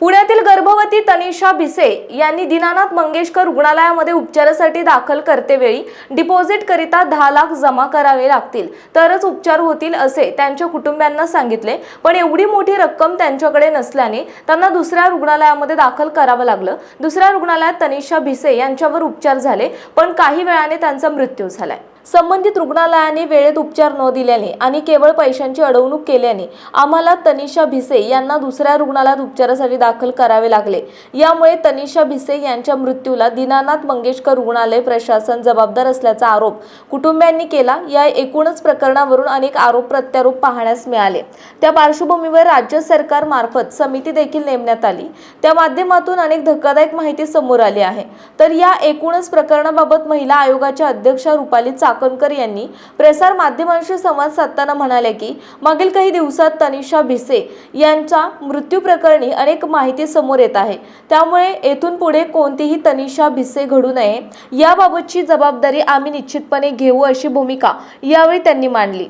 पुण्यातील गर्भवती तनिषा भिसे यांनी दीनानाथ मंगेशकर रुग्णालयामध्ये उपचारासाठी दाखल करतेवेळी डिपॉझिट करिता दहा लाख जमा करावे लागतील. तरच उपचार होतील असे त्यांच्या कुटुंबियांना सांगितले. पण एवढी मोठी रक्कम त्यांच्याकडे नसल्याने त्यांना दुसऱ्या रुग्णालयामध्ये दाखल करावं लागलं. दुसऱ्या रुग्णालयात तनिषा भिसे यांच्यावर उपचार झाले पण काही वेळाने त्यांचा मृत्यू झालाय. संबंधित रुग्णालयाने वेळेत उपचार न दिल्याने आणि केवळ पैशांची अडवणूक केल्याने आम्हाला तनिषा भिसे यांना दुसऱ्या रुग्णालयात उपचारासाठी दाखल करावे लागले. यामुळे तनिषा भिसे यांच्या मृत्यूला दीनानाथ मंगेशकर रुग्णालय प्रशासन जबाबदार असल्याचा आरोप कुटुंबियांनी केला. या एकूणच प्रकरणावरून अनेक आरोप प्रत्यारोप पाहण्यास मिळाले. त्या पार्श्वभूमीवर राज्य सरकार मार्फत समिती देखील नेमण्यात आली. त्या माध्यमातून अनेक धक्कादायक माहिती समोर आली आहे. तर या एकूणच प्रकरणाबाबत महिला आयोगाच्या अध्यक्षा रुपाली चाकणकर यांनी प्रसार माध्यमांशी संवाद साधताना म्हणाले की मागील काही दिवसात तनिषा भिसे यांच्या मृत्यू प्रकरणी अनेक माहिती समोर येत आहे. त्यामुळे येथून पुढे कोणतीही तनिषा भिसे घडू नये याबाबतची जबाबदारी आम्ही निश्चितपणे घेऊ अशी भूमिका यावेळी त्यांनी मांडली.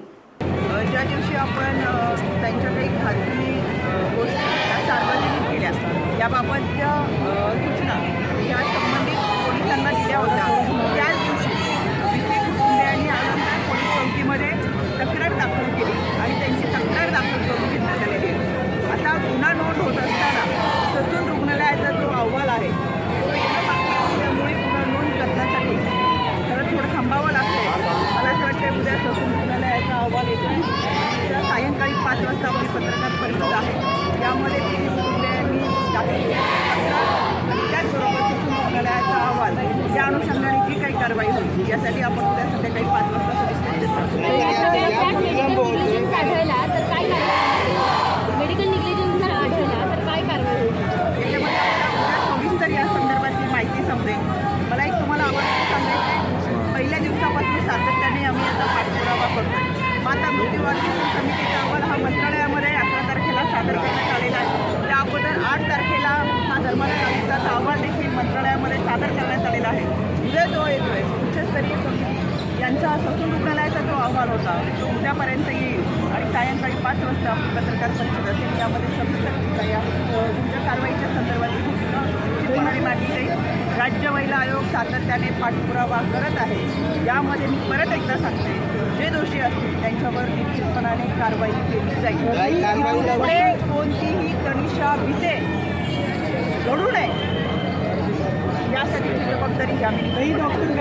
ज्या दिवशी आपण त्यांच्या काही खाजगी गोष्टी सार्वजनिक केल्या याबाबतच्या वाटतं अहवाल येतो उद्या सायंकाळी पाच वाजता आपली पत्रकार परिषद आहे. त्यामध्ये तिन्ही कुटुंबियांनी दाखल तक्रार आणि त्याचबरोबर ससून रुग्णालयाचा अहवाल या अनुषंगाने जी काही कारवाई होईल यासाठी आपण उद्या संध्याकाळी पाच वाजता सविस्तर चर्चा करू. निग्लिजन्स आढळला तर काय कारवाई मेडिकल निग्लिजन्स जर आढळला तर काय कारवाई होईल याच्यामध्ये आपल्याला उद्या सविस्तर या संदर्भातली माहिती समजेल मला एक तुम्हाला आवडतं सांगायचं आहे पहिल्या दिवसापासून सातत्याने आम्ही याचा पाठपुरावा करतो माता मृत्यूवादी समितीचा अहवाल हा मंत्रालयामध्ये अकरा तारखेला सादर करण्यात आलेला आहे. त्या अगोदर आठ तारखेला हा धर्मादाय आयुक्ताचा अहवाल देखील मंत्रालयामध्ये सादर करण्यात आलेला आहे. उद्या जो येतो आहे उच्चस्तरीय समिती. यांचा ससून रुग्णालयाचा जो अहवाल होता. तो उद्यापर्यंत येईल. आणि सायंकाळी पाच वाजता आपली पत्रकार परिषद असेल. यामध्ये सविस्तर तुमच्या कारवाईच्या संदर्भात घोषणा निश्चितपणाने राज्य महिला आयोग सातत्याने पाठपुरावा करत आहे. यामध्ये मी परत एकदा सांगते जे दोषी असतील त्यांच्यावर निश्चितपणाने कारवाई केली जाईल. पुढे कोणतीही तनिषा भिसे घडू नये. यासाठी जबाबदारी आम्ही डॉक्टर